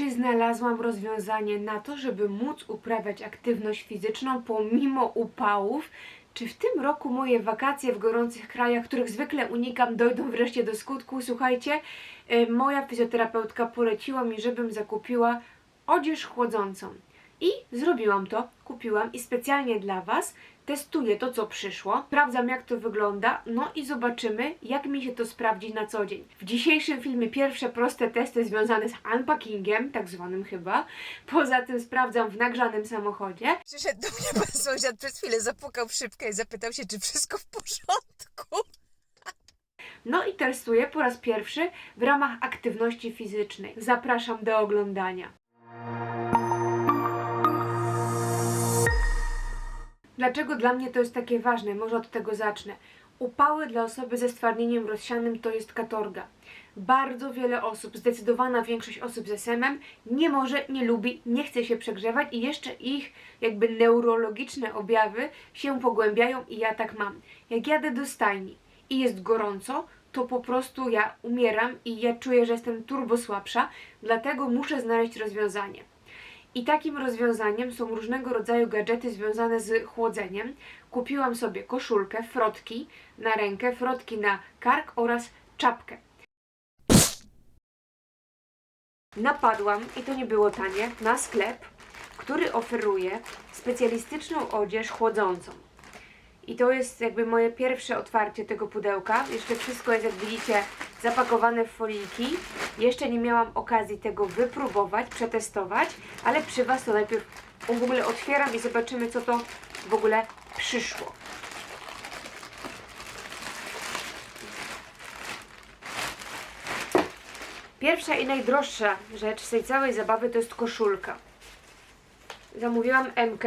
Czy znalazłam rozwiązanie na to, żeby móc uprawiać aktywność fizyczną pomimo upałów? Czy w tym roku moje wakacje w gorących krajach, których zwykle unikam, dojdą wreszcie do skutku? Słuchajcie, y, moja fizjoterapeutka poleciła mi, żebym zakupiła odzież chłodzącą. I zrobiłam to, kupiłam i specjalnie dla Was testuję to, co przyszło, sprawdzam, jak to wygląda, no i zobaczymy, jak mi się to sprawdzi na co dzień. W dzisiejszym filmie pierwsze proste testy związane z unpackingiem, tak zwanym chyba. Poza tym sprawdzam w nagrzanym samochodzie. Przyszedł do mnie pan sąsiad, przez chwilę zapukał w szybkę i zapytał się, czy wszystko w porządku. No i testuję po raz pierwszy w ramach aktywności fizycznej. Zapraszam do oglądania. Dlaczego dla mnie to jest takie ważne? Może od tego zacznę. Upały dla osoby ze stwardnieniem rozsianym to jest katorga. Bardzo wiele osób, zdecydowana większość osób z SM-em nie może, nie lubi, nie chce się przegrzewać i jeszcze ich jakby neurologiczne objawy się pogłębiają i ja tak mam. Jak jadę do stajni i jest gorąco, to po prostu ja umieram i ja czuję, że jestem turbo słabsza, dlatego muszę znaleźć rozwiązanie. I takim rozwiązaniem są różnego rodzaju gadżety związane z chłodzeniem. Kupiłam sobie koszulkę, frotki na rękę, frotki na kark oraz czapkę. Napadłam, i to nie było tanie, na sklep, który oferuje specjalistyczną odzież chłodzącą. I to jest jakby moje pierwsze otwarcie tego pudełka. Jeszcze wszystko jest, jak widzicie, zapakowane w foliki. Jeszcze nie miałam okazji tego wypróbować, przetestować, ale przy Was to najpierw w ogóle otwieram i zobaczymy, co to w ogóle przyszło. Pierwsza i najdroższa rzecz z tej całej zabawy to jest koszulka. Zamówiłam MK.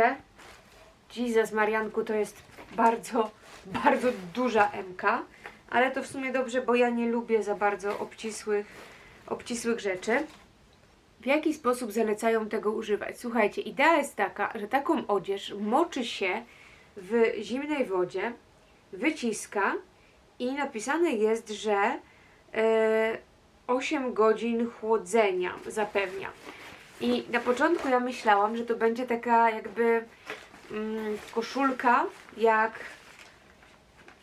Jesus Marianku to jest bardzo, bardzo duża MK, ale to w sumie dobrze, bo ja nie lubię za bardzo obcisłych, obcisłych rzeczy. W jaki sposób zalecają tego używać? Słuchajcie, idea jest taka, że taką odzież moczy się w zimnej wodzie, wyciska i napisane jest, że e, 8 godzin chłodzenia zapewnia. I na początku ja myślałam, że to będzie taka jakby mm, koszulka, jak,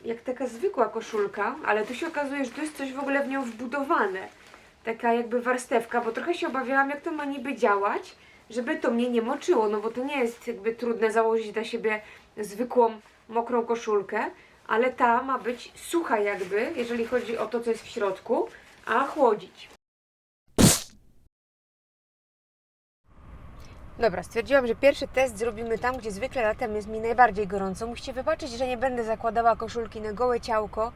jak taka zwykła koszulka, ale tu się okazuje, że to jest coś w ogóle w nią wbudowane. Taka jakby warstewka, bo trochę się obawiałam, jak to ma niby działać, żeby to mnie nie moczyło, no bo to nie jest jakby trudne założyć na siebie zwykłą, mokrą koszulkę, ale ta ma być sucha jakby, jeżeli chodzi o to, co jest w środku, a chłodzić. Dobra, stwierdziłam, że pierwszy test zrobimy tam, gdzie zwykle latem jest mi najbardziej gorąco. Musicie wybaczyć, że nie będę zakładała koszulki na gołe ciałko,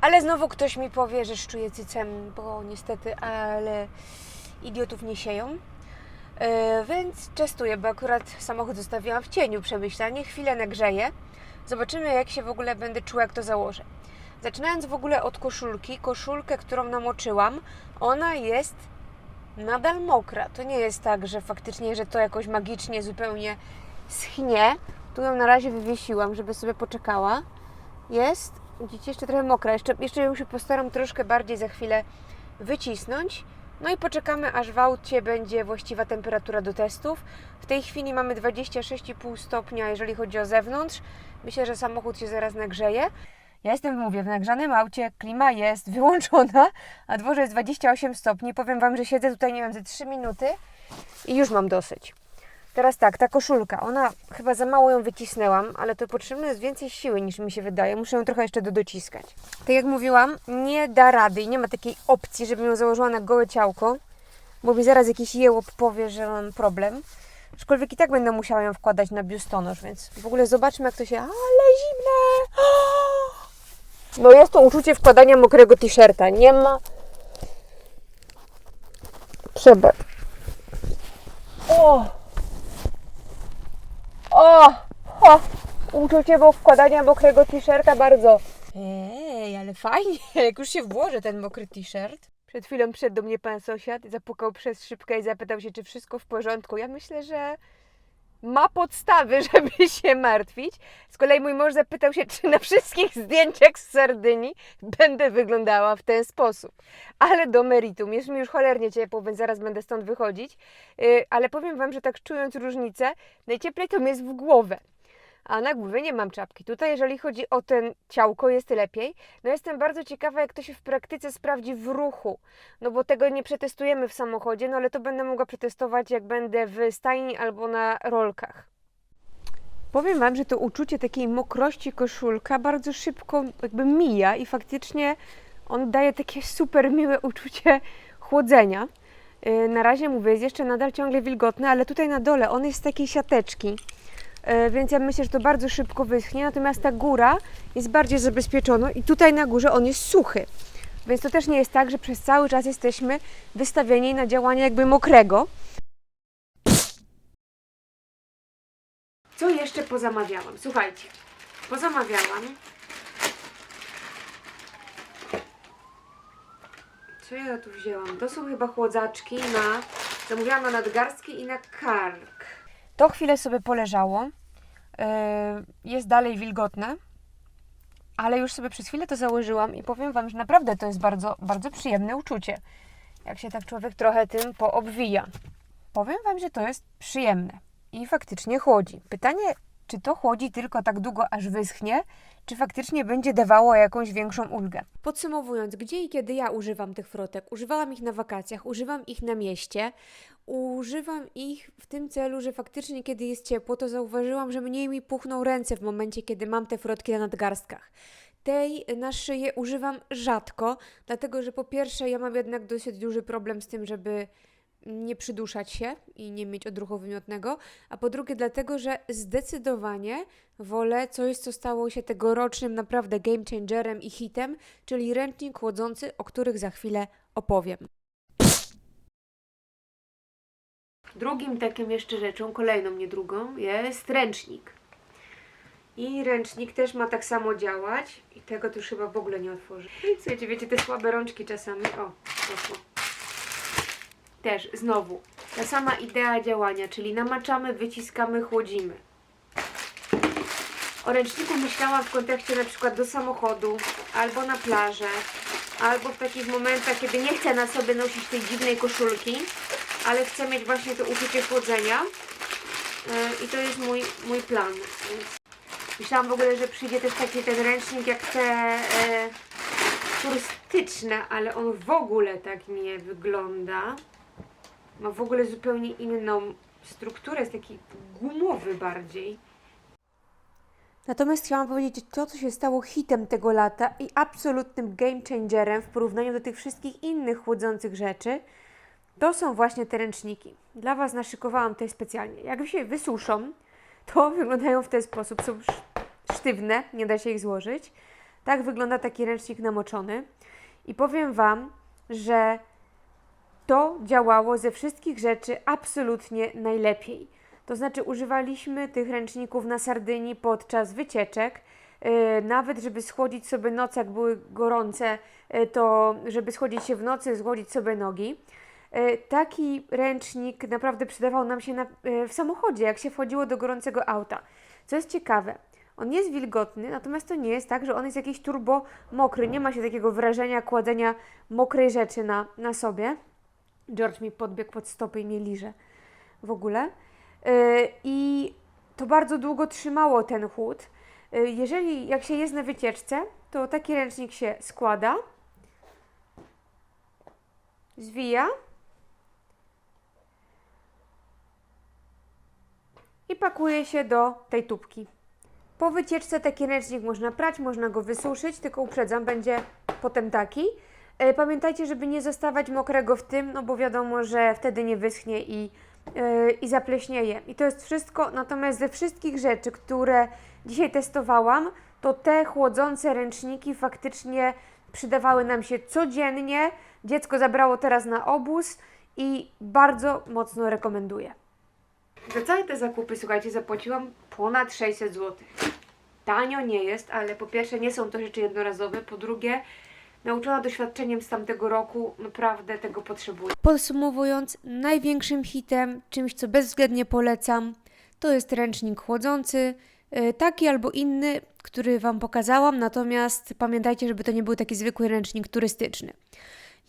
ale znowu ktoś mi powie, że szczuję cycem, bo niestety, ale idiotów nie sieją. Yy, więc testuję, bo akurat samochód zostawiłam w cieniu przemyślanie, chwilę nagrzeję. Zobaczymy, jak się w ogóle będę czuła, jak to założę. Zaczynając w ogóle od koszulki, koszulkę, którą namoczyłam, ona jest nadal mokra. To nie jest tak, że faktycznie, że to jakoś magicznie zupełnie schnie. Tu ją na razie wywiesiłam, żeby sobie poczekała. Jest, widzicie, jeszcze trochę mokra. Jeszcze, jeszcze ją się postaram troszkę bardziej za chwilę wycisnąć. No i poczekamy, aż w aucie będzie właściwa temperatura do testów. W tej chwili mamy 26,5 stopnia, jeżeli chodzi o zewnątrz. Myślę, że samochód się zaraz nagrzeje. Ja jestem, mówię, w nagrzanym aucie, klima jest wyłączona, a dworze jest 28 stopni. Powiem Wam, że siedzę tutaj, nie wiem, ze 3 minuty i już mam dosyć. Teraz tak, ta koszulka, ona chyba za mało ją wycisnęłam, ale to potrzebne jest więcej siły niż mi się wydaje. Muszę ją trochę jeszcze dodociskać. Tak jak mówiłam, nie da rady i nie ma takiej opcji, żebym ją założyła na gołe ciałko, bo mi zaraz jakiś jełop powie, że mam problem. Aczkolwiek i tak będę musiała ją wkładać na biustonosz, więc w ogóle zobaczmy jak to się... Ale zimne! No jest to uczucie wkładania mokrego t-shirta. Nie ma... Przebacz. O! O! o! Uczucie było wkładania mokrego t-shirta bardzo. Ej, ale fajnie, jak już się włoży ten mokry t-shirt. Przed chwilą przyszedł do mnie pan sąsiad, zapukał przez szybkę i zapytał się, czy wszystko w porządku. Ja myślę, że ma podstawy, żeby się martwić. Z kolei mój mąż zapytał się, czy na wszystkich zdjęciach z Sardynii będę wyglądała w ten sposób. Ale do meritum. Jest mi już cholernie ciepło, więc zaraz będę stąd wychodzić. Yy, ale powiem Wam, że tak czując różnicę, najcieplej to mi jest w głowę. A na głowie nie mam czapki. Tutaj, jeżeli chodzi o ten ciałko, jest lepiej. No jestem bardzo ciekawa, jak to się w praktyce sprawdzi w ruchu. No bo tego nie przetestujemy w samochodzie, no ale to będę mogła przetestować, jak będę w stajni albo na rolkach. Powiem Wam, że to uczucie takiej mokrości koszulka bardzo szybko jakby mija i faktycznie on daje takie super miłe uczucie chłodzenia. Yy, Na razie mówię, jest jeszcze nadal ciągle wilgotny, ale tutaj na dole on jest z takiej siateczki. E, więc ja myślę, że to bardzo szybko wyschnie. Natomiast ta góra jest bardziej zabezpieczona i tutaj na górze on jest suchy. Więc to też nie jest tak, że przez cały czas jesteśmy wystawieni na działanie jakby mokrego. Co jeszcze pozamawiałam? Słuchajcie, pozamawiałam. Co ja tu wzięłam? To są chyba chłodzaczki na. Zamówiłam na nadgarstki i na kark. To chwilę sobie poleżało. Yy, Jest dalej wilgotne, ale już sobie przez chwilę to założyłam i powiem Wam, że naprawdę to jest bardzo, bardzo przyjemne uczucie. Jak się tak człowiek trochę tym poobwija. Powiem Wam, że to jest przyjemne i faktycznie chłodzi. Pytanie, czy to chłodzi tylko tak długo, aż wyschnie, czy faktycznie będzie dawało jakąś większą ulgę. Podsumowując, gdzie i kiedy ja używam tych frotek? Używałam ich na wakacjach, używam ich na mieście, używam ich w tym celu, że faktycznie kiedy jest ciepło, to zauważyłam, że mniej mi puchną ręce w momencie, kiedy mam te frotki na nadgarstkach. Tej na szyję używam rzadko, dlatego że po pierwsze ja mam jednak dosyć duży problem z tym, żeby nie przyduszać się i nie mieć odruchu wymiotnego, a po drugie dlatego, że zdecydowanie wolę coś, co stało się tegorocznym naprawdę game changerem i hitem, czyli ręcznik chłodzący, o których za chwilę opowiem. Drugim takim jeszcze rzeczą, kolejną nie drugą, jest ręcznik. I ręcznik też ma tak samo działać i tego to już chyba w ogóle nie otworzę. I słuchajcie, wiecie, te słabe rączki czasami, o, poszło. Też, znowu, ta sama idea działania, czyli namaczamy, wyciskamy, chłodzimy. O ręczniku myślałam w kontekście na przykład do samochodu, albo na plażę, albo w takich momentach, kiedy nie chcę na sobie nosić tej dziwnej koszulki, ale chcę mieć właśnie to uczucie chłodzenia. Yy, I to jest mój, mój plan. Myślałam w ogóle, że przyjdzie też taki ten ręcznik jak te e, turystyczne, ale on w ogóle tak nie wygląda. Ma w ogóle zupełnie inną strukturę, jest taki gumowy bardziej. Natomiast chciałam powiedzieć, to co się stało hitem tego lata i absolutnym game changerem w porównaniu do tych wszystkich innych chłodzących rzeczy, to są właśnie te ręczniki. Dla Was naszykowałam te specjalnie. Jak się wysuszą, to wyglądają w ten sposób. Są sz- sztywne, nie da się ich złożyć. Tak wygląda taki ręcznik namoczony. I powiem Wam, że to działało ze wszystkich rzeczy absolutnie najlepiej. To znaczy, używaliśmy tych ręczników na Sardynii podczas wycieczek, yy, nawet żeby schłodzić sobie noce, jak były gorące, yy, to żeby schłodzić się w nocy, schłodzić sobie nogi. Yy, Taki ręcznik naprawdę przydawał nam się na, w samochodzie, jak się wchodziło do gorącego auta. Co jest ciekawe, on jest wilgotny, natomiast to nie jest tak, że on jest jakiś turbo mokry. Nie ma się takiego wrażenia kładzenia mokrej rzeczy na, na sobie. George mi podbiegł pod stopy i mnie liże w ogóle. Yy, I to bardzo długo trzymało ten chłód. Yy, Jeżeli, jak się jest na wycieczce, to taki ręcznik się składa, zwija i pakuje się do tej tubki. Po wycieczce taki ręcznik można prać, można go wysuszyć, tylko uprzedzam, będzie potem taki. E, Pamiętajcie, żeby nie zostawać mokrego w tym, no bo wiadomo, że wtedy nie wyschnie i, e, i zapleśnieje. I to jest wszystko. Natomiast ze wszystkich rzeczy, które dzisiaj testowałam, to te chłodzące ręczniki faktycznie przydawały nam się codziennie. Dziecko zabrało teraz na obóz i bardzo mocno rekomenduję. Za całe te zakupy, słuchajcie, zapłaciłam ponad 600 zł. Tanio nie jest, ale po pierwsze nie są to rzeczy jednorazowe, po drugie nauczona doświadczeniem z tamtego roku, naprawdę tego potrzebuję. Podsumowując, największym hitem, czymś co bezwzględnie polecam, To jest ręcznik chłodzący, y, taki albo inny, który Wam pokazałam, natomiast pamiętajcie, żeby to nie był taki zwykły ręcznik turystyczny.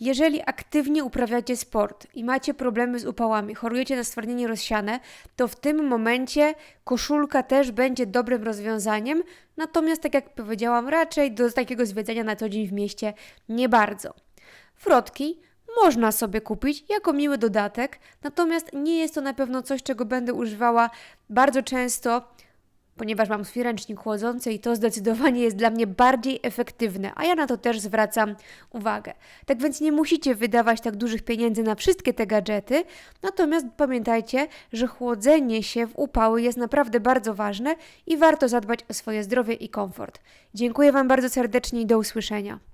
Jeżeli aktywnie uprawiacie sport i macie problemy z upałami, chorujecie na stwardnienie rozsiane, to w tym momencie koszulka też będzie dobrym rozwiązaniem. Natomiast, tak jak powiedziałam, raczej do takiego zwiedzania na co dzień w mieście nie bardzo. Frotki można sobie kupić jako miły dodatek, natomiast nie jest to na pewno coś, czego będę używała bardzo często, ponieważ mam swój ręcznik chłodzący i to zdecydowanie jest dla mnie bardziej efektywne, a ja na to też zwracam uwagę. Tak więc nie musicie wydawać tak dużych pieniędzy na wszystkie te gadżety, natomiast pamiętajcie, że chłodzenie się w upały jest naprawdę bardzo ważne i warto zadbać o swoje zdrowie i komfort. Dziękuję Wam bardzo serdecznie i do usłyszenia.